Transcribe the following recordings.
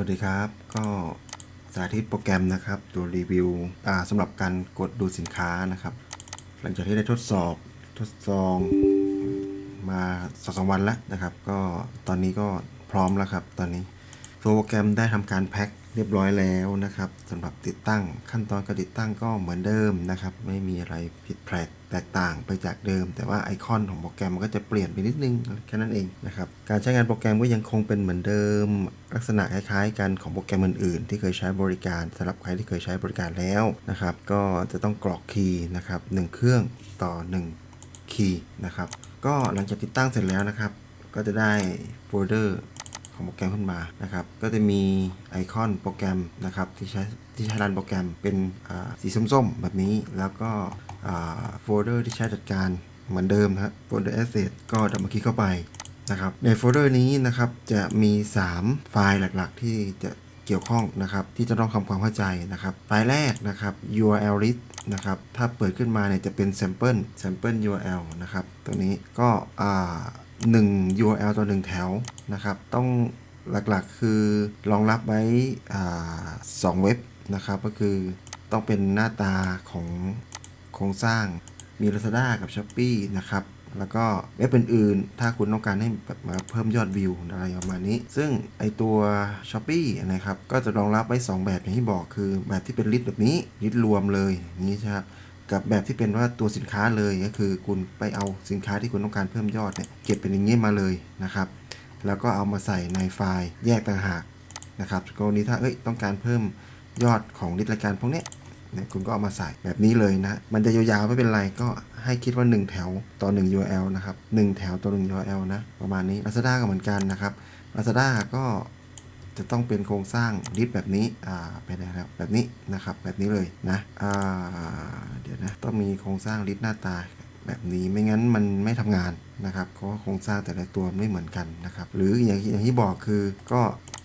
วัสดีครับ ก็สาธิตโปรแกรมนะครับ ตัวรีวิวสำหรับการกดดูสินค้านะครับ หลังจากที่ได้ทดสอบทดลองมาสองสวันแล้วนะครับ ก็ตอนนี้ก็พร้อมแล้วครับ ตอนนี้ตัวโปรแกรมได้ทำการแพ็คเรียบร้อยแล้วนะครับสำหรับติดตั้งขั้นตอนการติดตั้งก็เหมือนเดิมนะครับ ไม่มีอะไรผิดแปลกแตกต่างไปจากเดิม แต่ว่าไอคอนของโปรแกรมมันก็จะเปลี่ยนไปนิดนึงแค่นั้นเองนะครับการใช้งานโปรแกรมก็ยังคงเป็นเหมือนเดิม ลักษณะคล้ายๆ กันของโปรแกรมอื่นๆ ที่เคยใช้บริการสำหรับใครที่เคยใช้บริการแล้วนะครับ ก็จะต้องกรอกคีย์นะครับหนึ่งเครื่องต่อ 1 คีย์นะครับก็หลังจากติดตั้งเสร็จแล้วนะครับ ก็จะได้โฟลเดอร์ ของโปรแกรมขึ้นมานะครับ ก็จะมีไอคอนโปรแกรมนะครับที่ใช้ที่ใช้รันโปรแกรมเป็นสีส้มๆ แบบนี้ แล้วก็โฟลเดอร์ที่ใช้จัดการเหมือนเดิมนะครับโฟลเดอร์ asset ก็ดับเบิลคลิกเข้าไปนะครับ ในโฟลเดอร์นี้นะครับจะมี 3 ไฟล์หลักๆ ที่จะเกี่ยวข้องนะครับที่จะต้องทำความเข้าใจนะครับไฟล์แรกนะครับ URL list นะครับถ้าเปิดขึ้นมาเนี่ยจะเป็น sample sample URL นะครับตัวนี้ก็อ่า1 URL ต่อ1แถว นะครับ ต้องหลักๆคือรองรับไว้สองเว็บนะครับก็คือต้องเป็นหน้าตาของโครงสร้างมี Lazada กับ Shopee นะครับ แล้วก็เว็บอื่นๆ ถ้าคุณต้องการให้แบบมาเพิ่มยอดวิวอะไรประมาณนี้ ซึ่งไอตัว Shopee นะครับ ก็จะรองรับไว้ 2 แบบอย่างที่บอกคือแบบที่เป็นลิสต์แบบนี้ลิสต์รวมเลยนี้ใช่ครับกับแบบที่เป็นว่าตัวสินค้าเลยก็คือคุณไปเอาสินค้าที่คุณต้องการเพิ่มยอดเนี่ยเก็บเป็นอย่างนี้มาเลยนะครับ แล้วก็เอามาใส่ในไฟล์แยกต่างหากนะครับกรณีถ้าเอ้ยต้องการเพิ่มยอดของลิตรายการพวกนี้คุณก็เอามาใส่แบบนี้เลยนะ มันจะยาวๆไม่เป็นไรก็ให้คิดว่า 1 แถวต่อ 1 URL นะครับ 1 แถวต่อ 1 URL นะ ประมาณนี้ Lazada ก็เหมือนกันนะครับ Lazada ก็จะต้องเป็นโครงสร้างลิสต์แบบนี้ อ่า ไปไหนแล้ว แบบนี้นะครับ แบบนี้เลยนะ อ่า เดี๋ยวนะ ต้องมีโครงสร้างลิสต์หน้าตา แบบนี้ไม่งั้นมันไม่ทำงานนะครับเพราะว่าโครงสร้างแต่ละตัวไม่เหมือนกันนะครับ หรืออย่างที่อย่างที่บอกคือก็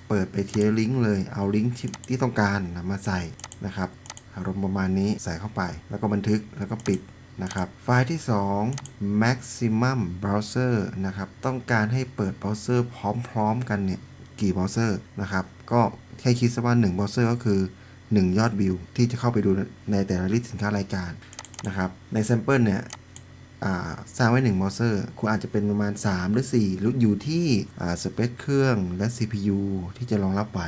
เปิดไปเทียลิงก์เลยเอาลิงก์ที่ที่ต้องการนะมาใส่นะครับอารมณ์ประมาณนี้ใส่เข้าไป แล้วก็บันทึกแล้วก็ปิดนะครับ ไฟล์ที่ 2 maximum browser นะครับ ต้องการให้เปิดเบราว์เซอร์พร้อมๆกันเนี่ย กี่เบราว์เซอร์นะครับ ก็แค่คิดซะว่า1เบราว์เซอร์ก็คือ 1 ยอดวิว ที่จะเข้าไปดูในแต่ละลิสต์สินค้ารายการนะครับ ในแซมเปิลเนี่ย สร้างไว้1เบราว์เซอร์คุณอาจจะเป็นประมาณ 3 หรือ4หรืออยู่ที่สเปคเครื่องและ CPU ที่จะรองรับไหว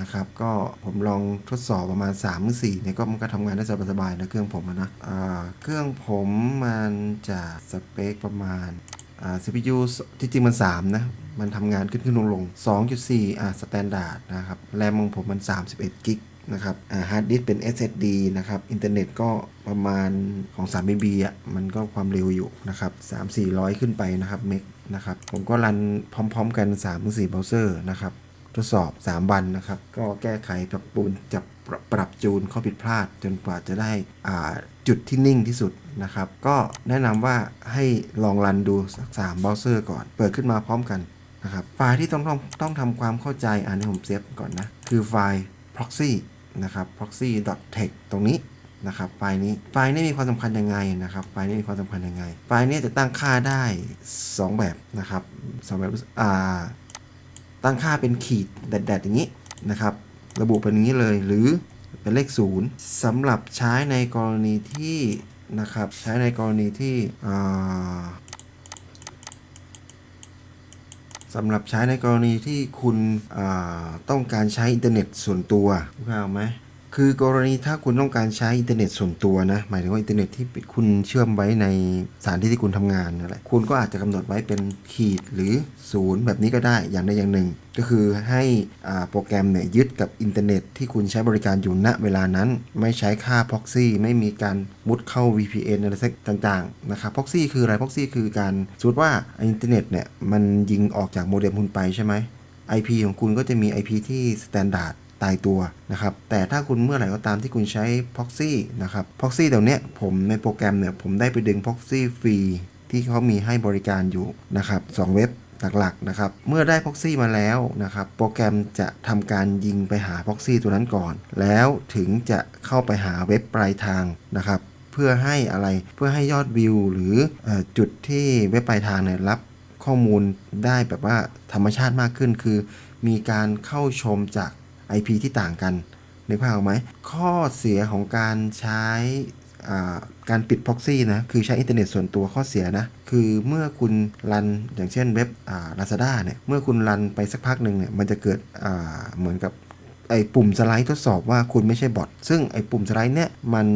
นะครับก็ผมลองทดสอบประมาณ3หรือ4เนี่ยก็มันก็ทำงานได้สบายๆนะเครื่องผมอะนะเครื่องผมมันจะสเปคประมาณ CPU ที่จริงมัน 3 นะมันทำงานขึ้นขึ้นลงลง2.4อ่าสแตนดาร์ดนะครับแรมของผมมัน 31กิก นะครับฮาร์ดดิสเป็น SSD นะครับอินเทอร์เน็ตก็ประมาณของ3 BB อะมันก็ความเร็วอยู่นะครับ3 400 ขึ้นไปนะครับเมกนะครับผมก็รันพร้อมๆกัน 3-4เบราว์เซอร์นะครับทดสอบ 3 วันนะครับ ก็แก้ไขปรับปรุงจับปรับจูนข้อผิดพลาดจนกว่าจะได้อ่าจุดที่นิ่งที่สุดนะครับ ก็แนะนำว่าให้ลองรันดูสัก3เบราว์เซอร์ก่อน เปิดขึ้นมาพร้อมกันนะครับ ไฟล์ที่ต้องต้องต้องทำความเข้าใจอันนี้ผมเซฟก่อนนะ คือไฟล์ proxy นะครับ proxy.txt ตรงนี้นะครับไฟล์นี้ไฟล์นี้มีความสำคัญยังไงนะครับไฟล์นี้มีความสำคัญยังไงไฟล์นี้จะตั้งค่าได้ 2 แบบนะครับสองแบบอ่าตั้งค่าเป็นขีดแดดๆอย่างนี้นะครับ ระบุเป็นอย่างนี้เลยหรือเป็นเลขศูนย์สำหรับใช้ในกรณีที่นะครับใช้ในกรณีที่อ่า สำหรับใช้ในกรณีที่คุณต้องการใช้อินเทอร์เน็ตส่วนตัวเข้าไหม คือกรณีถ้าคุณต้องการใช้อินเทอร์เน็ตส่วนตัวนะ หมายถึงว่าอินเทอร์เน็ตที่คุณเชื่อมไว้ในสถานที่ที่คุณทำงานนั่นแหละคุณก็อาจจะกำหนดไว้เป็นขีดหรือศูนย์แบบนี้ก็ได้อย่างใดอย่างหนึ่ง ก็คือให้โปรแกรมเนี่ยยึดกับอินเทอร์เน็ตที่คุณใช้บริการอยู่ณเวลานั้น ไม่ใช้ค่า proxy ไม่มีการมุดเข้า VPN อะไรสักต่างๆนะครับ proxy คืออะไร proxy คือการสมมติว่าอินเทอร์เน็ตเนี่ยมันยิงออกจากโมเด็มคุณไปใช่ไหม IP ของคุณก็จะมี IP ที่ standard ตายตัวนะครับ แต่ถ้าคุณเมื่อไหร่ก็ตามที่คุณใช้ proxy นะครับ proxy เดี๋ยวเนี้ยผมในโปรแกรมเนี่ยผมได้ไปดึง proxy ฟรีที่เขามีให้บริการอยู่นะครับสองเว็บหลักๆนะครับ เมื่อได้ proxy มาแล้วนะครับ โปรแกรมจะทำการยิงไปหา proxy ตัวนั้นก่อน แล้วถึงจะเข้าไปหาเว็บปลายทางนะครับ เพื่อให้อะไร เพื่อให้ยอดวิว หรือออจุดที่เว็บปลายทางเนี่ยรับข้อมูลได้แบบว่าธรรมชาติมากขึ้น คือ มีการเข้าชมจาก IP ที่ต่างกันนึกภาพออกไหม ข้อเสียของการใช้การปิด proxy นะ คือใช้อินเทอร์เน็ตส่วนตัวข้อเสียนะ คือเมื่อคุณรันอย่างเช่นเว็บอ่า Lazada เนี่ย เมื่อคุณรันไปสักพักหนึ่งเนี่ย มันจะเกิดเหมือนกับไอ้ปุ่มสไลด์ทดสอบว่าคุณไม่ใช่บอทซึ่งไอ้ปุ่มสไลด์เนี่ยมัน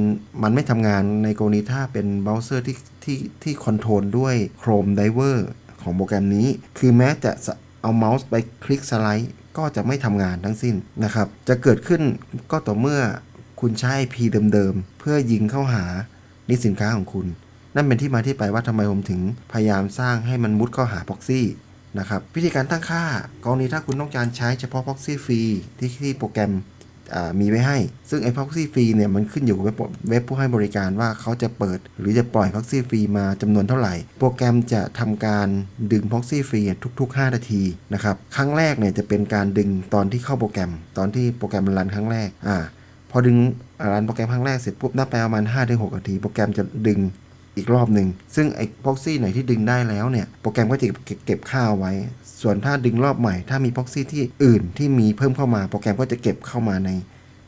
มันไม่ทำงานในกรณีถ้าเป็นเบราว์เซอร์ที่ที่ที่คอนโทรลด้วย Chrome Diver ของโปรแกรมนี้ คือแม้จะเอาเมาส์ไปคลิกสไลด์ ก็จะไม่ทำงานทั้งสิ้นนะครับ จะเกิดขึ้นก็ต่อเมื่อคุณใช้ IP เดิมๆ เพื่อยิงเข้าหานิสินค้าของคุณ นั่นเป็นที่มาที่ไปว่าทำไมผมถึงพยายามสร้างให้มันมุดเข้าหา proxy นะครับวิธีการตั้งค่ากรณีถ้าคุณต้องการใช้เฉพาะ proxy ฟรีที่ที่โปรแกรม มีไว้ให้ ซึ่งไอ้ proxy ฟรีเนี่ยมันขึ้นอยู่กับเว็บผู้ให้บริการว่าเขาจะเปิด หรือจะปล่อย proxy ฟรีมาจำนวนเท่าไหร่ โปรแกรมจะทำการดึง proxy ฟรีทุก ๆ 5 นาทีนะครับครั้งแรกเนี่ยจะเป็นการดึงตอนที่เข้าโปรแกรม ตอนที่โปรแกรมรันครั้งแรกอ่าพอดึงรันโปรแกรมครั้งแรกเสร็จปุ๊บนับไปประมาณ5-6นาที โปรแกรมจะดึง อีกรอบหนึ่งซึ่งไอ้ proxy ไหนที่ดึงได้แล้วเนี่ยโปรแกรมก็จะเก็บค่าไว้ ส่วนถ้าดึงรอบใหม่ถ้ามี proxy ที่อื่นที่มีเพิ่มเข้ามาโปรแกรมก็จะเก็บเข้ามาใน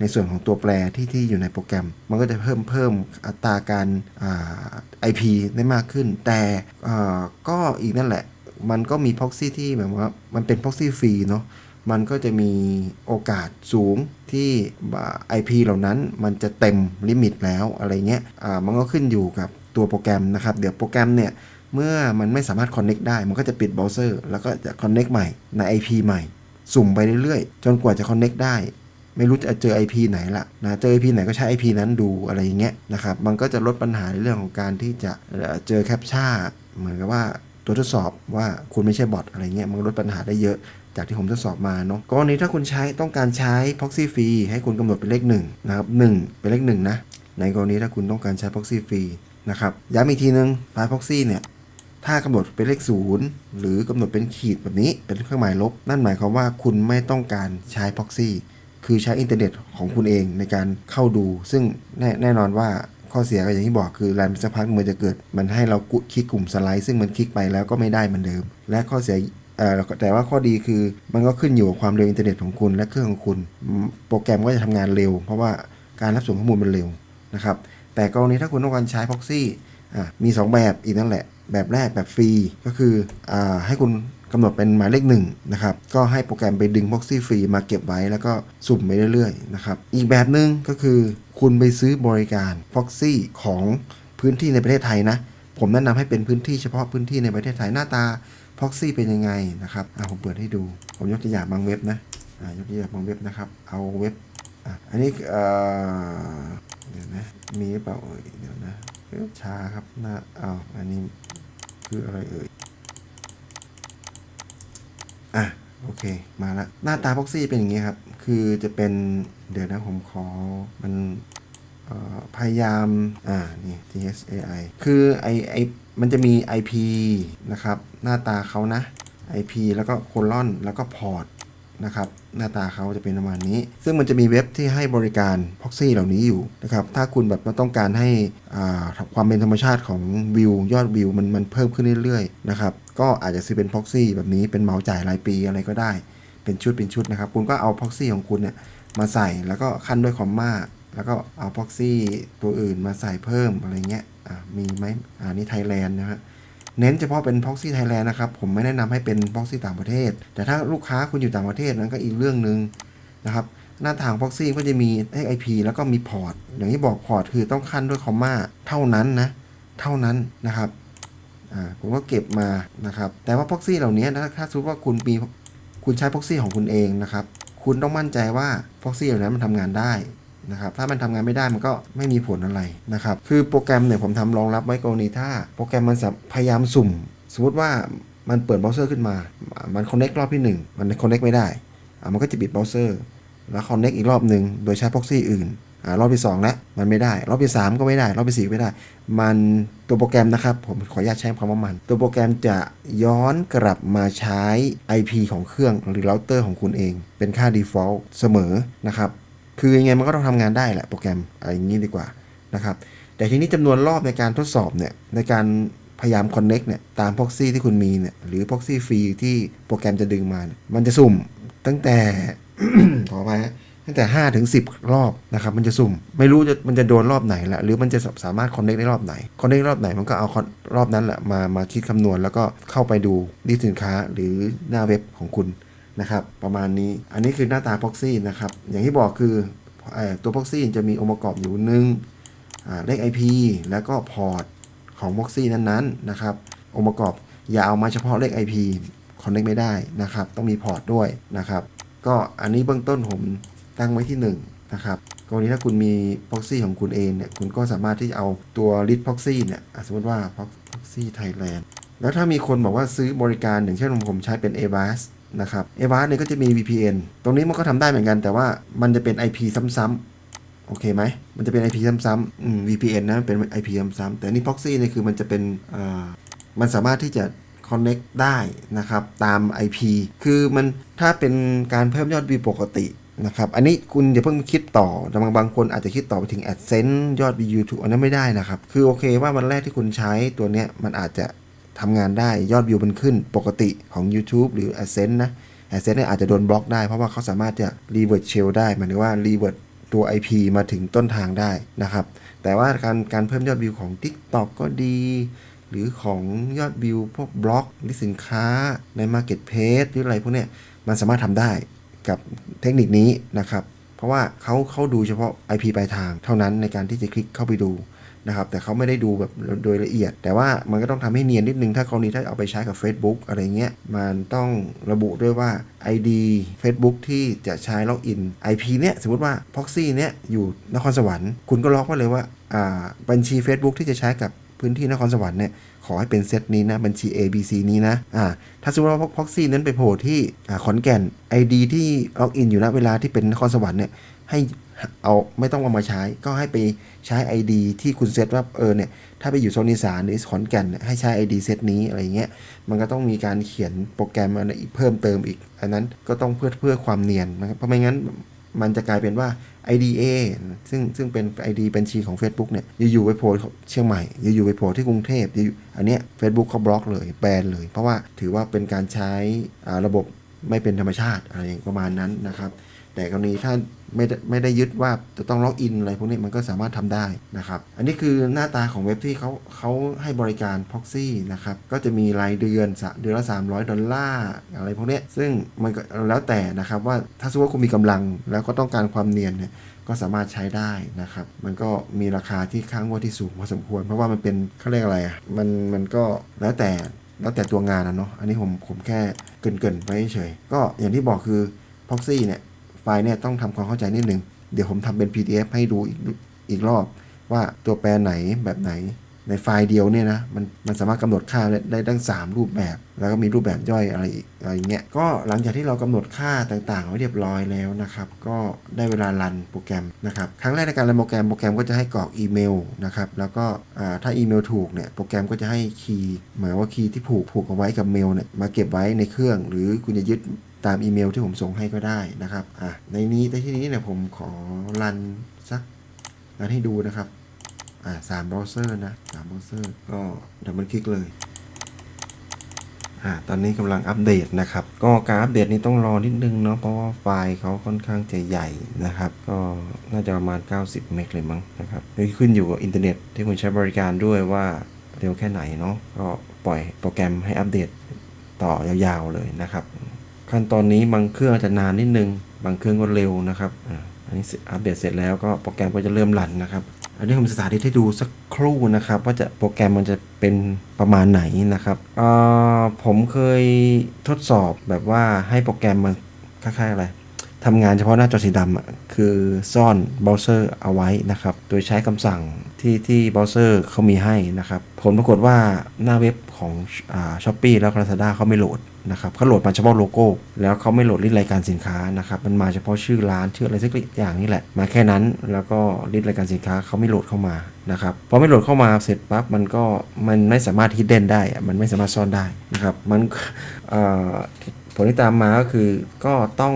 ในส่วนของตัวแปรที่ที่อยู่ในโปรแกรม มันก็จะเพิ่มเพิ่มอัตราการอ่า IP ได้มากขึ้น แต่อ่าก็อีกนั่นแหละ มันก็มี proxy ที่แบบว่ามันเป็น proxy ฟรีเนาะมันก็จะมีโอกาสสูงที่อ่า IP เหล่านั้นมันจะเต็มลิมิตแล้วอะไรเงี้ยอ่ามันก็ขึ้นอยู่กับ ตัวโปรแกรมนะครับ เดี๋ยวโปรแกรมเนี่ย เมื่อมันไม่สามารถ connect ได้ มันก็จะปิดเบราว์เซอร์แล้วก็จะ connect ใหม่ใน IP ใหม่ สุ่มไปเรื่อยๆ จนกว่าจะ connect ได้ ไม่รู้จะเจอ IP ไหนละนะ เจอ IP ไหนก็ใช้ IP นั้นดูอะไรอย่างเงี้ยนะครับ มันก็จะลดปัญหาในเรื่องของการที่จะเจอแคปชั่นเหมือนกับว่าตัวทดสอบว่าคุณไม่ใช่บอทอะไรเงี้ยมันลดปัญหาได้เยอะจากที่ผมทดสอบมาเนาะกรณีถ้าคุณใช้ต้องการใช้ proxy ฟรีให้คุณกำหนดเป็นเลข1นะครับ1เป็นเลข1นะในกรณีถ้าคุณต้องการใช้ proxy ฟรี นะครับย้ำอีกทีนึงไฟล์ proxy เนี่ยถ้ากำหนดเป็นเลขศูนย์หรือกำหนดเป็นขีดแบบนี้เป็นเครื่องหมายลบ นั่นหมายความว่าคุณไม่ต้องการใช้ proxy คือใช้อินเทอร์เน็ตของคุณเองในการเข้าดู ซึ่งแน่แนนอนว่าข้อเสียก็อย่างที่บอกคือรันไปสักพักมันจะเกิด มันให้เราคลิกกลุ่มสไลด์ซึ่งมันคลิกไปแล้วก็ไม่ได้เหมือนเดิม และข้อเสียแต่ว่าข้อดีคือมันก็ขึ้นอยู่กับความเร็วอินเทอร์เน็ตของคุณและเครื่องของคุณ โปรแกรมก็จะทำงานเร็ว เพราะว่าการรับส่งข้อมูลมันเร็วนะครับ แต่กรณีถ้าคุณต้องการใช้ proxy อ่มี 2 แบบอีกนั่นแหละ แบบแรกแบบฟรีก็คืออให้คุณกำหนดเป็นหมายเลขหนึ่งนะครับ ก็ให้โปรแกรมไปดึง proxy ฟรีมาเก็บไว้แล้วก็สุ่มไปเรื่อยๆนะครับ อีกแบบหนึ่งก็คือคุณไปซื้อบริการ proxy ของพื้นที่ในประเทศไทยนะ ผมแนะนำให้เป็นพื้นที่เฉพาะพื้นที่ในประเทศไทยหน้าตา proxy เป็นยังไงนะครับผมเปิดให้ดู ผมยกตัวอย่างบางเว็บนะยกตัวอย่างบางเว็บนะครับ เอาเว็บ อันนี้ เดี๋ยวนะ มีเปล่าเอ่ย เดี๋ยวนะเอ๊ะช้าครับหน้าอ้าวอันนี้คืออะไรเอ่ย อะ โอเค มาละ หน้าตา proxy เป็นอย่างนี้ครับ คือจะเป็น เดี๋ยวนะผมขอ มันพยายาม อ่า นี่ TSAI คือไอไอมันจะมี IP นะครับ หน้าตาเขานะ IP แล้วก็โคลอน แล้วก็พอร์ต นะครับหน้าตาเขาจะเป็นประมาณนี้ ซึ่งมันจะมีเว็บที่ให้บริการ proxy เหล่านี้อยู่นะครับถ้าคุณแบบว่าต้องการให้อ่าความเป็นธรรมชาติของวิวยอดวิวมันมันเพิ่มขึ้นเรื่อยๆนะครับก็อาจจะซื้อเป็น proxy แบบนี้เป็นเหมาจ่ายรายปีอะไรก็ได้ เป็นชุดเป็นชุดนะครับ คุณก็เอา proxy ของคุณเนี่ยมาใส่แล้วก็ขั้นด้วยคอมมาแล้วก็เอา proxy ตัวอื่นมาใส่เพิ่มอะไรเงี้ยอ่ามีไหมอ่านี่ไทยแลนด์นะฮะ เน้นเฉพาะเป็น proxy Thailand นะครับ ผมไม่แนะนำให้เป็น proxy ต่างประเทศ แต่ถ้าลูกค้าคุณอยู่ต่างประเทศนั้นก็อีกเรื่องหนึ่งนะครับ หน้าทาง proxy ก็จะมี IP แล้วก็มีพอร์ต อย่างที่บอกพอร์ตคือต้องขั้นด้วยคอมมาเท่านั้นนะ เท่านั้นนะครับ อ่า ผมก็เก็บมานะครับ แต่ว่า proxy เหล่านี้นะ ถ้าสมมติว่าคุณมี คุณใช้ proxy ของคุณเองนะครับ คุณต้องมั่นใจว่า proxy เหล่านั้นมันทำงานได้ นะครับถ้ามันทำงานไม่ได้มันก็ไม่มีผลอะไรนะครับคือโปรแกรมเนี่ยผมทำรองรับไว้กรณีถ้า โปรแกรมมันพยายามสุ่ม สมมติว่ามันเปิดเบราว์เซอร์ขึ้นมา มันคอนเน็กรอบที่ 1 มันคอนเน็กไม่ได้มันก็จะปิดเบราว์เซอร์แล้วคอนเน็กอีกรอบหนึ่งโดยใช้ proxy อื่นอ่ารอบที่ 2 แล้ว มันไม่ได้ รอบที่ 3 ก็ไม่ได้ รอบที่ 4 ไม่ได้ มันตัวโปรแกรมนะครับ ผมขออนุญาตใช้คำว่ามัน ตัวโปรแกรมจะย้อนกลับมาใช้ IP ของเครื่องหรือเราเตอร์ของคุณเอง เป็นค่า default เสมอนะครับ คือยังไงมันก็ต้องทำงานได้แหละโปรแกรมอะไรอย่างนี้ดีกว่านะครับ แต่ทีนี้จำนวนรอบในการทดสอบเนี่ยในการพยายาม connect เนี่ยตาม proxy ที่คุณมีเนี่ยหรือ proxy ฟรีที่โปรแกรมจะดึงมาเนี่ยมันจะสุ่มตั้งแต่ขอไปตั้งแต่ 5 ถึง 10 รอบนะครับ มันจะสุ่ม ไม่รู้จะมันจะโดนรอบไหนละหรือมันจะสามารถคอนเน c t ได้รอบไหน คอนเน c t รอบไหนมันก็เอารอบนั้นแหละมามาคิดคำนวณแล้วก็เข้าไปดูลิสต์สินค้าหรือหน้าเว็บของคุณ นะครับประมาณนี้อันนี้คือหน้าตา Proxy นะครับอย่างที่บอกคืออตัว Proxy จะมีองค์ประกอบอยู่หนึ่งเลข IP แล้วก็พอร์ตของ Proxy นั้นๆนะครับองค์ประกอบอย่าเอามาเฉพาะเลข IP คอนเน c t ไม่ได้นะครับต้องมีพอร์ตด้วยนะครับก็อันนี้เบื้องต้นผมตั้งไว้ที่1นะครับกรณีถ้าคุณมี proxy ของคุณเองเนี่ยคุณก็สามารถที่จะเอาตัว list proxy เนี่ยสมมติว่า proxy Thailand แล้วถ้ามีคนบอกว่าซื้อบริการอย่างเช่นผมใช้เป็น Avast นะครับ Avast เนี่ยก็จะมี VPN ตรงนี้มันก็ทำได้เหมือนกัน แต่ว่ามันจะเป็น IP ซ้ำๆโอเคไหมมันจะเป็น IP ซ้ำๆอืม VPN นะเป็น IP ซ้ำๆแต่นี่ proxy เนี่ยคือมันจะเป็นอ่ามันสามารถที่จะ connect ได้นะครับตาม IP คือมันถ้าเป็นการเพิ่มยอดวิวปกตินะครับอันนี้คุณอย่าเพิ่งคิดต่อแต่บางบางคนอาจจะคิดต่อไปถึง AdSense ยอดวิว YouTube อันนั้นไม่ได้นะครับ คือโอเคว่าวันแรกที่คุณใช้ตัวเนี้ยมันอาจจะ ทำงานได้ยอดวิวมันขึ้นปกติของ YouTube หรือ AdSense นะ AdSense เนี่ยอาจจะโดนบล็อกได้เพราะว่าเขาสามารถจะ revert shell ได้หมายถึงว่า revert ตัว IP มาถึงต้นทางได้นะครับ แต่ว่าการการเพิ่มยอดวิวของ TikTok ก็ดี หรือของยอดวิวพวกบล็อกหรือสินค้าใน Marketplace หรืออะไรพวกเนี้ยมันสามารถทำได้กับเทคนิคนี้นะครับ เพราะว่าเขาเขาดูเฉพาะ IP ปลายทางเท่านั้นในการที่จะคลิกเข้าไปดู นะครับ แต่เขาไม่ได้ดูแบบโดยละเอียด แต่ว่ามันก็ต้องทำให้เนียนนิดนึง ถ้ากรณีถ้าเอาไปใช้กับ Facebook อะไรเงี้ย มันต้องระบุด้วยว่า ID Facebook ที่จะใช้ล็อกอิน IP เนี้ยสมมติว่า Proxy เนี้ยอยู่นครสวรรค์ คุณก็ล็อกไว้เลยว่าอ่าบัญชี Facebook ที่จะใช้กับพื้นที่นครสวรรค์เนี่ยขอให้เป็นเซตนี้นะบัญชี A B C นี้นะอ่าถ้าสมมติว่าพ็อกซี่นั้นไปโผล่ที่ขอนแก่น ID ที่ล็อกอินอยู่ณเวลาที่เป็นนครสวรรค์เนี่ย ให้เอาไม่ต้องเอามาใช้ ก็ให้ไปใช้ ID ที่คุณเซตว่าเออเนี่ยถ้าไปอยู่โซนอีสานหรือขอนแก่นให้ใช้ ID เซตนี้อะไรเงี้ยมันก็ต้องมีการเขียนโปรแกรมอะไรอีกเพิ่มเติมอีก อันนั้นก็ต้องเพื่อเพื่อความเนียนนะครับเพราะไม่งั้นมันจะกลายเป็นว่า IDA ซึ่งซึ่งเป็น ID บัญชีของ Facebook เนี่ยอยู่ๆไปโผล่เชียงใหม่ อยู่ๆไปโผล่ที่กรุงเทพอยู่อันเนี้ย Facebook เขาบล็อกเลยแบนเลย เพราะว่าถือว่าเป็นการใช้ระบบไม่เป็นธรรมชาติอะไรประมาณนั้นนะครับ แต่กรณีถ้า ไม่ได้ไม่ได้ยึดว่าจะต้องล็อกอินอะไรพวกนี้มันก็สามารถทำได้นะครับ อันนี้คือหน้าตาของเว็บที่เขาเขาให้บริการ Proxy นะครับ ก็จะมีรายเดือนเดือนละ 300 ดอลลาร์อะไรพวกนี้ซึ่งมันก็แล้วแต่นะครับว่าถ้าสมมติว่าคุณมีกำลังแล้วก็ต้องการความเนียนเนี่ยก็สามารถใช้ได้นะครับ มันก็มีราคาที่ค้างว่าที่สูงพอสมควร เพราะว่ามันเป็นเขาเรียกอะไรอะมันมันก็แล้วแต่แล้วแต่ตัวงานนะเนาะ อันนี้ผมผมแค่เกินๆไว้เฉย ก็อย่างที่บอกคือ Proxy เนี่ย ไฟล์เนี่ยต้องทำความเข้าใจนิดหนึ่งเดี๋ยวผมทำเป็น PDF ให้ดูอีกอีกรอบ ว่าตัวแปรไหนแบบไหน ในไฟล์เดียวเนี่ยนะมันมันสามารถกำหนดค่าได้ได้ตั้ง 3 รูปแบบ แล้วก็มีรูปแบบย่อยอะไรอีกอะไรเงี้ยก็หลังจากที่เรากำหนดค่าต่างๆไว้เรียบร้อยแล้วนะครับก็ได้เวลารันโปรแกรมนะครับครั้งแรกในการรันโปรแกรมโปรแกรมก็จะให้กรอกอีเมลนะครับแล้วก็ถ้าอีเมลถูกเนี่ยโปรแกรมก็จะให้คีย์หมายว่าคีย์ที่ผูกผูกเอาไว้กับเมลเนี่ยมาเก็บไว้ในเครื่อง หรือคุณจะยึด ตามอีเมลที่ผมส่งให้ก็ได้นะครับอะในนี้ในที่นี้เนี่ยผมขอรันสักรันให้ดูนะครับอ่าสามเบราว์เซอร์นะสามเบราว์เซอร์ก็ดับเบิลคลิกเลยอ่าตอนนี้กำลังอัปเดตนะครับ ก็การอัปเดตนี้ต้องรอนิดนึงเนาะเพราะว่าไฟล์เขาค่อนข้างจะใหญ่นะครับ ก็น่าจะประมาณ 90 เมกเลยมั้งนะครับขึ้นอยู่กับอินเทอร์เน็ตที่คุณใช้บริการด้วยว่าเร็วแค่ไหนเนาะก็ปล่อยโปรแกรมให้อัปเดตต่อยาวๆเลยนะครับ ขั้นตอนนี้บางเครื่องอาจจะนานนิดนึง บางเครื่องก็เร็วนะครับอันนี้อัปเดตเสร็จแล้วก็โปรแกรมก็จะเริ่มรันนะครับ อันนี้ผมสาธิตให้ดูสักครู่นะครับ ว่าจะโปรแกรมมันจะเป็นประมาณไหนนะครับผมเคยทดสอบแบบว่าให้โปรแกรมมันคล้ายๆอะไรทำงานเฉพาะหน้าจอสีดำอะคือซ่อนเบราว์เซอร์เอาไว้นะครับ โดยใช้คำสั่งที่ที่เบราว์เซอร์เขามีให้นะครับ ผลปรากฏว่าหน้าเว็บ ของอช้อปปี้แล้วก็ Lazada เขาไม่โหลดนะครับเขาโหลดมาเฉพาะโลโก้ แล้วเขาไม่โหลดลิสต์รายการสินค้านะครับมันมาเฉพาะชื่อร้านชื่ออะไรสักอย่างนี่แหละ มาแค่นั้นแล้วก็ลิสต์รายการสินค้าเขาไม่โหลดเข้ามานะครับพอไม่โหลดเข้ามาเสร็จปั๊บมันก็มันไม่สามารถฮิดเด้นได้ มันไม่สามารถซ่อนได้นะครับมันผลที่ตามมาก็คือก็ต้อง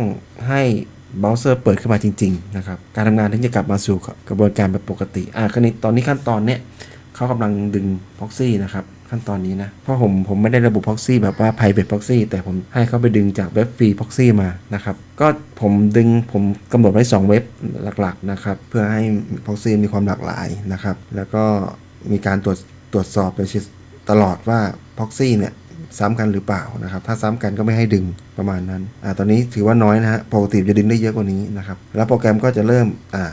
ให้เบราว์เซอร์เปิดขึ้นมาจริงๆนะครับการทำงานถึงจะกลับมาสู่กระบวนการแบบปกติอ่าคราวนี้ตอนนี้ขั้นตอนเนี้ยเขากำลังดึง proxy นะครับ ขั้นตอนนี้นะ เพราะผมผมไม่ได้ระบุ proxy แบบว่า private proxy แต่ผมให้เขาไปดึงจากเว็บฟรี proxy มานะครับ ก็ผมดึงผมกำหนดไว้ 2 เว็บหลักๆนะครับ เพื่อให้ proxy มีความหลากหลายนะครับ แล้วก็มีการตรวจตรวจสอบโดยตลอดว่า proxy เนี่ยซ้ำกันหรือเปล่านะครับ ถ้าซ้ำกันก็ไม่ให้ดึงประมาณนั้น อ่า ตอนนี้ถือว่าน้อยนะฮะปกติจะดึงได้เยอะกว่านี้นะครับ แล้วโปรแกรมก็จะเริ่ม อ่า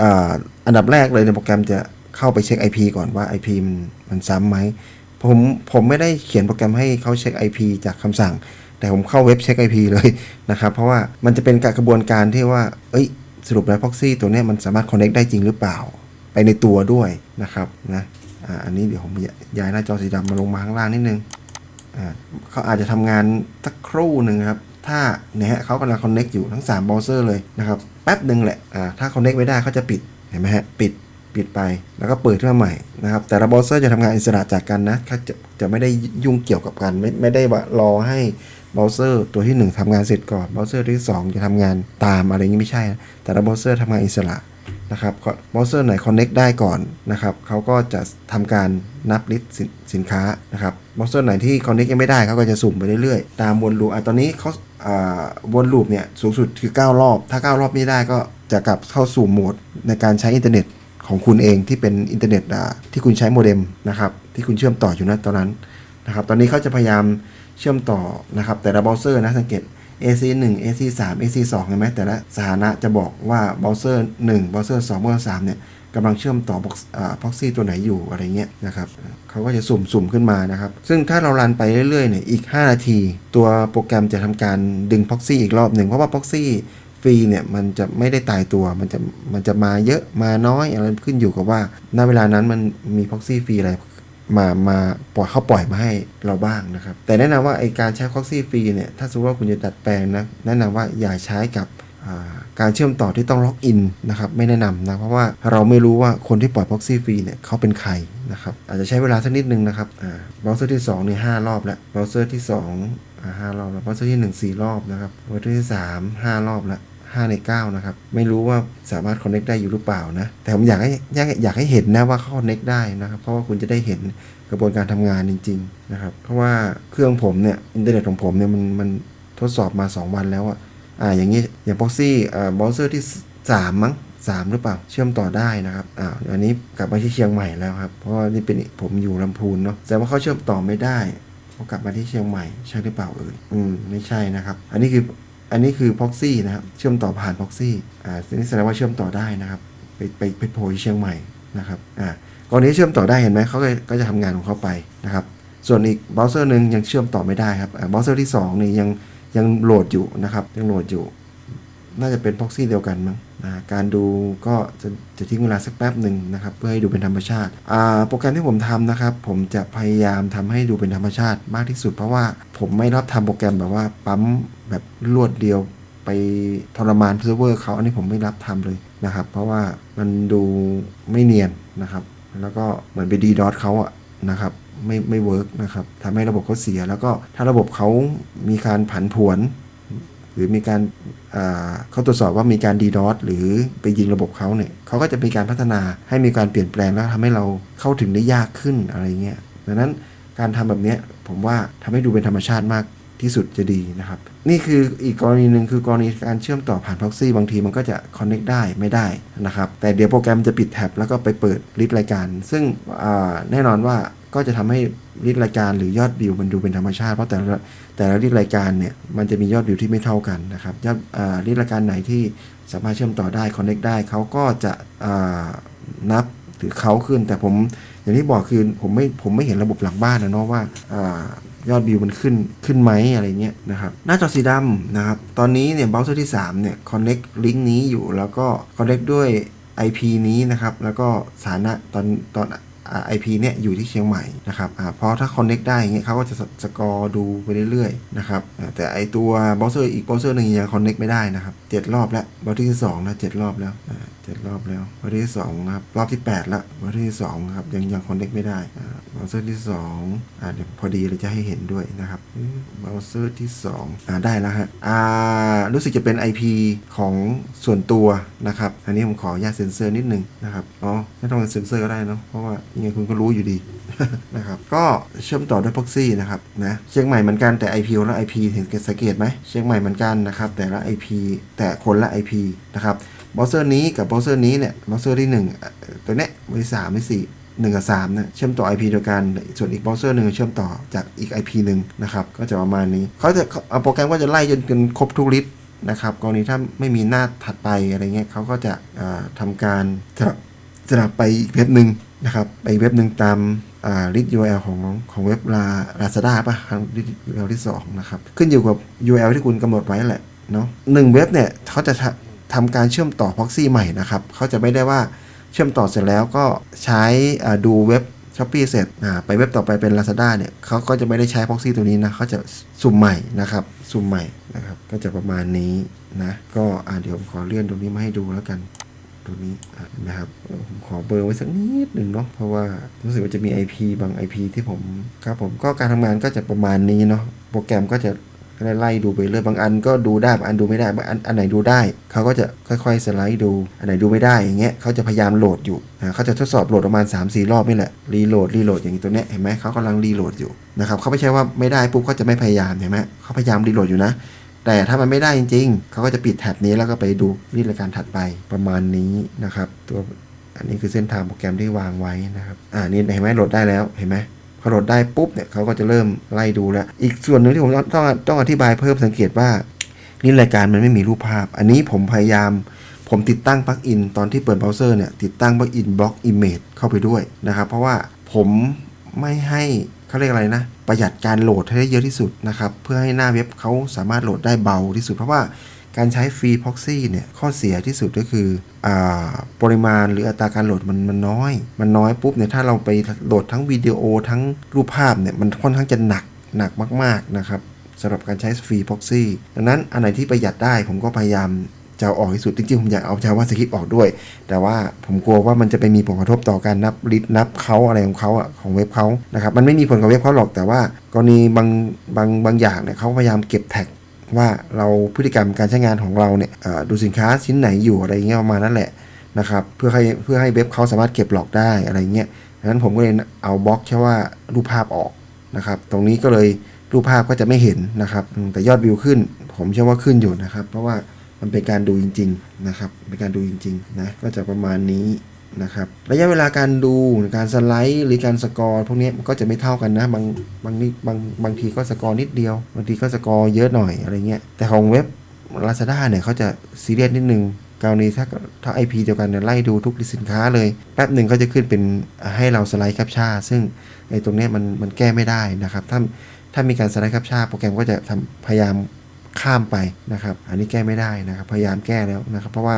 อ่า อันดับแรกเลยในโปรแกรมจะเข้าไปเช็ค IP ก่อนว่า IP มันมันซ้ำไหม ผมผมไม่ได้เขียนโปรแกรมให้เขาเช็ค IP จากคำสั่ง แต่ผมเข้าเว็บเช็ค IP เลยนะครับ เพราะว่ามันจะเป็นการกระบวนการที่ว่า เอ้ย สรุปแล้ว proxy ตัวนี้มันสามารถ connect ได้จริงหรือเปล่า ไปในตัวด้วยนะครับนะอันนี้เดี๋ยวผมย้ายหน้าจอสีดำมาลงมาข้างล่างนิดนึงเขาอาจจะทำงานสักครู่หนึ่งครับ ถ้าเนี่ยฮะเขากำลัง connect อยู่ทั้ง3 browser เลยนะครับ แป๊บหนึ่งแหละอ่าถ้า connect ไม่ได้เขาจะปิดเห็นไหมฮะปิด ปิดไปแล้วก็เปิดขึ้นมาใหม่นะครับ แต่ละเบราว์เซอร์จะทำงานอิสระจากกันนะเขาจะจะไม่ได้ยุ่งเกี่ยวกับกัน ไม่ไม่ได้ว่ารอให้เบราว์เซอร์ตัวที่ 1ทำงานเสร็จก่อนเบราว์เซอร์ที่ 2 จะทำงานตามอะไรอย่างนี้ไม่ใช่นะแต่ละเบราว์เซอร์ทำงานอิสระนะครับเบราว์เซอร์ไหน connect ได้ก่อนนะครับเขาก็จะทำการนับลิสต์สินค้านะครับเบราว์เซอร์ไหนที่ connect ยังไม่ได้เขาก็จะสุ่มไปเรื่อยๆ ตามวนลูปอะตอนนี้เขาอ่าวนลูปเนี่ยสูงสุดคือ 9 รอบ ถ้า 9 รอบไม่ได้ก็จะกลับเข้าสู่โหมดในการใช้อินเทอร์เน็ต ของคุณเองที่เป็นอินเทอร์เน็ตที่คุณใช้โมเด็มนะครับที่คุณเชื่อมต่ออยู่นะตอนนั้นนะครับตอนนี้เขาจะพยายามเชื่อมต่อนะครับแต่ละเบราว์เซอร์นะสังเกต AC 1 AC 3 AC 2เห็นไหมแต่ละสถานะจะบอกว่าเบราว์เซอร์1เบราว์เซอร์2เบราว์เซอร์3เนี่ยกำลังเชื่อมต่อพ็อกซี่ตัวไหนอยู่อะไรเงี้ยนะครับเขาก็จะสุ่มสุ่มขึ้นมานะครับ ซึ่งถ้าเรารันไปเรื่อยๆเนี่ยอีก 5 นาที ตัวโปรแกรมจะทำการดึงพ็อกซี่อีกรอบหนึ่งเพราะว่าพ็อกซี่ ฟรีเนี่ยมันจะไม่ได้ตายตัว มันจะมันจะมาเยอะมาน้อยอะไรขึ้นอยู่กับว่าณเวลานั้นมันมีพ็อกซี่ฟรีอะไรมามาปล่อยเขาปล่อยมาให้เราบ้างนะครับ แต่แนะนำว่าไอการใช้พ็อกซี่ฟรีเนี่ยถ้าสมมติว่าคุณจะดัดแปลงนะแนะนำว่าอย่าใช้กับการเชื่อมต่อที่ต้องล็อกอินนะครับไม่แนะนำนะเพราะว่าเราไม่รู้ว่าคนที่ปล่อยพ็อกซี่ฟรีเนี่ยเขาเป็นใครนะครับอาจจะใช้เวลาสักนิดนึงนะครับเบราว์เซอร์ที่2นี่ห้ารอบแล้วเบราว์เซอร์ที่2อ่าห้ารอบแล้วเบราว์เซอร์ที่ 1 4 รอบนะครับเบราว์เซอร์ที่ 3 5 รอบแล้ว 5 ใน 9 นะครับ ไม่รู้ว่าสามารถ connect ได้อยู่หรือเปล่านะ แต่ผมอยากให้อยากอยากให้เห็นนะว่าเขา connect ได้นะครับ เพราะว่าคุณจะได้เห็นกระบวนการทำงานจริง ๆ นะครับ เพราะว่าเครื่องผมเนี่ยอินเทอร์เน็ตของผมเนี่ยมันมันทดสอบมา 2 วันแล้วอะอ่าอย่างนี้อย่าง proxy อ่า browser ที่ 3 มั้ง3 หรือเปล่า เชื่อมต่อได้นะครับอ่าอันนี้กลับมาที่เชียงใหม่แล้วครับ เพราะว่านี่เป็นผมอยู่ลำพูนเนาะแต่ว่าเขาเชื่อมต่อไม่ได้เขากลับมาที่เชียงใหม่ใช่หรือเปล่าเอ่ยอืมไม่ใช่นะครับ อันนี้คือ อันนี้คือ proxy นะครับ เชื่อมต่อผ่าน proxy อ่านี่แสดงว่าเชื่อมต่อได้นะครับ ไปไปไปโผล่ที่เชียงใหม่นะครับ อ่ากรณีเชื่อมต่อได้เห็นไหมเขาก็ก็จะทำงานของเขาไปนะครับ ส่วนอีกเบราว์เซอร์หนึ่งยังเชื่อมต่อไม่ได้ครับเบราว์เซอร์ที่2นี่ยังยังโหลดอยู่นะครับ ยังโหลดอยู่ น่าจะเป็น proxy เดียวกันมั้งนะการดูก็จะจะทิ้งเวลาสักแป๊บหนึ่งนะครับ เพื่อให้ดูเป็นธรรมชาติโปรแกรมที่ผมทำนะครับ ผมจะพยายามทำให้ดูเป็นธรรมชาติมากที่สุด เพราะว่าผมไม่รับทำโปรแกรมแบบว่าปั๊มแบบรวดเดียวไปทรมานเซิร์ฟเวอร์เขาอันนี้ผมไม่รับทำเลยนะครับ เพราะว่ามันดูไม่เนียนนะครับ แล้วก็เหมือนไปดีดอทเขาอะนะครับไม่ไม่เวิร์กนะครับทำให้ระบบเขาเสีย แล้วก็ถ้าระบบเขามีการผันผวน หรือมีการเขาตรวจสอบว่ามีการดีดอสหรือไปยิงระบบเขาเนี่ยเขาก็จะมีการพัฒนาให้มีการเปลี่ยนแปลงแล้วทำให้เราเข้าถึงได้ยากขึ้นอะไรเงี้ยดังนั้นการทำแบบนี้ผมว่าทำให้ดูเป็นธรรมชาติมาก ที่สุดจะดีนะครับ นี่คืออีกกรณีหนึ่งคือกรณีการเชื่อมต่อผ่าน proxy บางทีมันก็จะ connect ได้ไม่ได้นะครับ แต่เดี๋ยวโปรแกรมจะปิดแท็บแล้วก็ไปเปิดลิสต์รายการ ซึ่งแน่นอนว่าก็จะทำให้ลิสต์รายการหรือยอดวิวมันดูเป็นธรรมชาติ เพราะแต่ละแต่ละลิสต์รายการเนี่ยมันจะมียอดวิวที่ไม่เท่ากันนะครับยอดลิสต์รายการไหนที่สามารถเชื่อมต่อได้ connect ได้เขาก็จะนับหรือเขาขึ้นแต่ผมอย่างที่บอกคือผมไม่ผมไม่เห็นระบบหลังบ้านนะเนาะว่า ยอดวิวมันขึ้นขึ้นไหมอะไรเงี้ยนะครับหน้าจอสีดำนะครับ ตอนนี้เนี่ยเบราว์เซอร์ที่ 3 เนี่ย connect ลิงก์นี้อยู่แล้วก็ connect ด้วย IP นี้นะครับ แล้วก็สถานะตอนตอน IP เนี่ยอยู่ที่เชียงใหม่นะครับเพราะถ้า connect ได้เงี้ยเขาก็จะสกอร์ดูไปเรื่อยๆนะครับแต่ไอตัวเบราว์เซอร์อีกเบราว์เซอร์หนึ่งยัง connect ไม่ได้นะครับเจ็ดรอบแล้วเบราว์ที่สองนะเจ็ดรอบแล้วเจ็ดรอบแล้วเบราว์ที่สองนะครับรอบที่แปดละเบราว์ที่สองครับยังยัง connect ไม่ได้เบราว์เซอร์ที่สองอ่าเดี๋ยวพอดีเลยจะให้เห็นด้วยนะครับเบราว์เซอร์ที่สองอ่าได้แล้วฮะอ่ารู้สึกจะเป็น IP ของส่วนตัวนะครับอันนี้ผมขออนุญาตเซ็นเซอร์นิดนึงนะครับอ๋อไม่ต้องเซ็นเซอร์ก็ได้เนาะเพราะว่ายังไงคุณก็รู้อยู่ดีนะครับก็เชื่อมต่อด้วย proxy นะครับนะเชียงใหม่เหมือนกันแต่ IP และ IP เห็นสังเกตไหมเชียงใหม่เหมือนกันนะครับแต่ละ IP แต่คนละ IP นะครับเบราว์เซอร์นี้กับเบราว์เซอร์นี้เนี่ยเบราว์เซอร์ที่หนึ่งตัวเนี้ยไว้สามไว้สี่หนึ่งกับสามเนี่ยเชื่อมต่อ IP เดียวกัน ส่วนอีกเบราว์เซอร์หนึ่งเชื่อมต่อจากอีก IP หนึ่งนะครับก็จะประมาณนี้เขาจะเอาโปรแกรมก็จะไล่จนจนครบทุกลิสต์นะครับกรณีถ้าไม่มีหน้าถัดไปอะไรเงี้ยเขาก็จะอ่าทำการสลับสลับไปอีกเว็บหนึ่ง นะครับไปเว็บหนึ่งตามลิสต์ URL ของของเว็บลาลาซาด้าป่ะครั้งลิสต์ URL ที่สองนะครับ ขึ้นอยู่กับ URL ที่คุณกำหนดไว้แหละเนาะหนึ่งเว็บเนี่ยเขาจะทำทำการเชื่อมต่อ proxy ใหม่นะครับเขาจะไม่ได้ว่าเชื่อมต่อเสร็จแล้วก็ใช้อ่าดูเว็บช้อปปี้เสร็จอ่าไปเว็บต่อไปเป็น Lazada เนี่ยเขาก็จะไม่ได้ใช้ proxy ตัวนี้นะเขาจะสุ่มใหม่นะครับ สุ่มใหม่นะครับ ก็จะประมาณนี้นะ ก็อ่าเดี๋ยวผมขอเลื่อนตรงนี้มาให้ดูแล้วกัน ตัวนี้นะครับผมขอเบอร์ไว้สักนิดหนึ่งเนาะเพราะว่ารู้สึกว่าจะมี IP บาง IP ที่ผมครับผมก็การทำงานก็จะประมาณนี้เนาะโปรแกรมก็จะไล่ดูไปเรื่อยบางอันก็ดูได้บางอันดูไม่ได้บางอันอันไหนดูได้เขาก็จะค่อยๆสไลด์ดู อันไหนดูไม่ได้อย่างเงี้ยเขาจะพยายามโหลดอยู่อ่าเขาจะทดสอบโหลดประมาณ 3-4 รอบนี่แหละรีโหลดรีโหลดอย่างนี้ตัวเนี้ยเห็นไหมเขากำลังรีโหลดอยู่นะครับเขาไม่ใช่ว่าไม่ได้ปุ๊บเขาจะไม่พยายามเห็นไหมเขาพยายามรีโหลดอยู่นะ แต่ถ้ามันไม่ได้จริง ๆ เขาก็จะปิดแท็บนี้แล้วก็ไปดูรีดรายการถัดไปประมาณนี้นะครับ ตัวอันนี้คือเส้นทางโปรแกรมที่วางไว้นะครับ อ่านี่เห็นไหมโหลดได้แล้วเห็นไหมพอโหลดได้ปุ๊บเนี่ยเขาก็จะเริ่มไล่ดูแล้ว อีกส่วนหนึ่งที่ผมต้องต้องต้องอธิบายเพิ่มสังเกตว่านี่รายการมันไม่มีรูปภาพ อันนี้ผมพยายามผมติดตั้งปลั๊กอินตอนที่เปิดเบราว์เซอร์เนี่ยติดตั้งปลั๊กอินบล็อกอิมเมจเข้าไปด้วยนะครับ เพราะว่าผมไม่ให้ เขาเรียกอะไรนะ ประหยัดการโหลดให้ได้เยอะที่สุดนะครับ เพื่อให้หน้าเว็บเขาสามารถโหลดได้เบาที่สุด เพราะว่าการใช้ฟรีพ็อกซี่เนี่ย ข้อเสียที่สุดก็คืออปริมาณหรืออัตราการโหลดมันมันน้อย มันน้อยปุ๊บเนี่ยถ้าเราไปโหลดทั้งวิดีโอทั้งรูปภาพเนี่ยมันค่อนข้างจะหนักหนักมาก ๆนะครับสำหรับการใช้ฟรีพ็อกซี่ดังนั้นอันไหนที่ประหยัดได้ผมก็พยายาม จะออกที่สุดจริงๆ ผมอยากเอา JavaScript ออกด้วย แต่ว่าผมกลัวว่ามันจะไปมีผลกระทบต่อการนับลิตนับเขาอะไรของเขาอะของเว็บเขานะครับมันไม่มีผลกับเว็บเขาหรอกแต่ว่ากรณีบางบางบางอย่างเนี่ยเขาพยายามเก็บแท็กว่าเราพฤติกรรมการใช้งานของเราเนี่ยดูสินค้าชิ้นไหนอยู่อะไรเงี้ยประมาณนั้นแหละนะครับเพื่อให้เพื่อให้เว็บเขาสามารถเก็บหลอกได้อะไรเงี้ยดังนั้นผมก็เลยเอาบล็อกแค่ว่ารูปภาพออกนะครับ ตรงนี้ก็เลยรูปภาพก็จะไม่เห็นนะครับ แต่ยอดวิวขึ้น ผมเชื่อว่าขึ้นอยู่นะครับ เพราะว่า มันเป็นการดูจริง ๆ นะครับเป็นการดูจริงๆนะก็จะประมาณนี้นะครับระยะเวลาการดูการสไลด์ หรือการสกอร์พวกนี้มันก็จะไม่เท่ากันนะบางบางนี่บางบางทีก็สกอร์นิดเดียว บางทีก็สกอร์เยอะหน่อยอะไรเงี้ยแต่ของเว็บ Lazada เนี่ยเขาจะซีเรียสนิดนึงกรณีถ้าถ้า IP เดียวกันเนี่ยไล่ดูทุกสินค้าเลย แป๊บหนึ่งก็จะขึ้นเป็นให้เราสไลด์แคปชั่นซึ่งไอ้ตรงนี้มันมันแก้ไม่ได้นะครับ ถ้าถ้ามีการสไลด์แคปชั่นโปรแกรมก็จะทำพยายาม ข้ามไปนะครับ อันนี้แก้ไม่ได้นะครับ พยายามแก้แล้วนะครับ เพราะว่า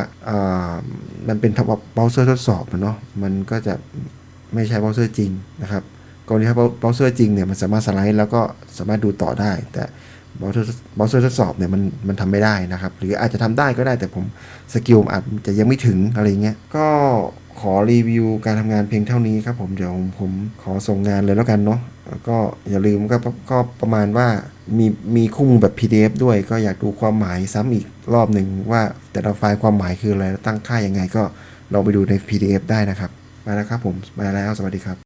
มันเป็นเบราว์เซอร์ทดสอบอะเนาะ มันก็จะไม่ใช่เบราว์เซอร์จริงนะครับกรณีถ้าเบราว์เซอร์จริงเนี่ยมันสามารถสไลด์แล้วก็สามารถดูต่อได้ แต่เบราว์เซอร์เบราว์เซอร์ทดสอบเนี่ยมันมันทำไม่ได้นะครับ หรืออาจจะทำได้ก็ได้แต่ผมสกิลอาจจะยังไม่ถึงอะไรเงี้ย ก็ ขอรีวิวการทำงานเพียงเท่านี้ครับผมเดี๋ยวผมขอส่งงานเลยแล้วกันเนาะแล้วก็อย่าลืมก็ก็ประมาณว่ามีมีคู่มือแบบ PDF ด้วย ก็อยากดูความหมายซ้ำอีกรอบหนึ่งว่าแต่ละไฟล์ความหมายคืออะไรตั้งค่ายังไงก็ลองไปดูใน PDF ได้นะครับ มาแล้วครับผม มาแล้วสวัสดีครับ